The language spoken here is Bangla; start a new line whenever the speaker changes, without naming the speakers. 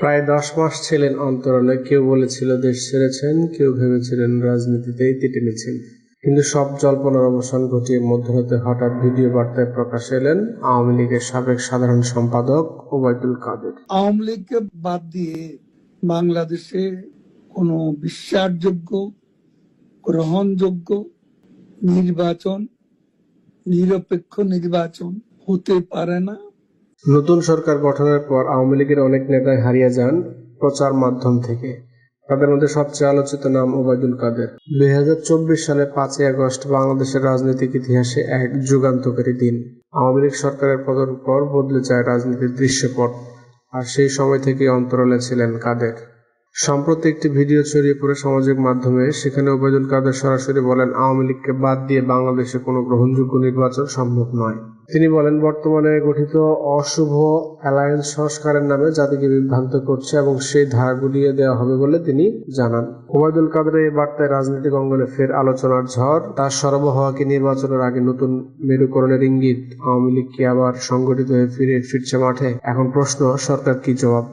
প্রায় দশ মাস ছিলেন অন্তরালে। কেউ বলেছিল দেশ ছেড়েছেন, কেউ ভেবেছিলেন রাজনীতিতেই তেটে নিচ্ছেন। কিন্তু সব জল্পনার অবসান ঘটিয়ে মধ্যরাতে হঠাৎ ভিডিও বার্তায় প্রকাশ এলেন আওয়ামী লীগের সাবেক সাধারণ সম্পাদক ওবায়দুল কাদের।
আওয়ামী লীগকে বাদ দিয়ে বাংলাদেশে কোনো বিশ্বাসযোগ্য, গ্রহণযোগ্য নির্বাচন, নিরপেক্ষ নির্বাচন হতে পারে না।
নতুন সরকার গঠনের পর আওয়ামী লীগের অনেক নেতাই হারিয়ে যান প্রচার মাধ্যম থেকে। তাদের মধ্যে সবচেয়ে আলোচিত নাম ওবায়দুল কাদের। দুই হাজার চব্বিশ সালে পাঁচই আগস্ট বাংলাদেশের রাজনৈতিক ইতিহাসে এক যুগান্তকারী দিন। আওয়ামী লীগ সরকারের পতন পর বদলে যায় রাজনীতির দৃশ্যপট, আর সেই সময় থেকে অন্তরালে ছিলেন কাদের। সম্প্রতি একটি ভিডিও ছড়িয়ে পড়ে সামাজিক মাধ্যমে, সেখানে ওবায়দুল কাদের সরাসরি বলেন, আওয়ামী লীগকে বাদ দিয়ে বাংলাদেশে কোনো গ্রহণযোগ্য নির্বাচন সম্ভব নয়। তিনি বলেন, বর্তমানে গঠিত অশুভ অ্যালায়েন্স সংস্কারের নামে জাতিকে বিভ্রান্ত করছে এবং সেই ধারা গুলিয়ে দেওয়া হবে বলে তিনি জানান। ওবায়দুল কাদের এই বার্তায় রাজনৈতিক অঙ্গনে ফের আলোচনার ঝড়, তার সরব হওয়াকে নির্বাচনের আগে নতুন মেরুকরণের ইঙ্গিত। আওয়ামী লীগ কি আবার সংগঠিত হয়ে ফিরে ফিরছে মাঠে? এখন প্রশ্ন, সরকার কি জবাব?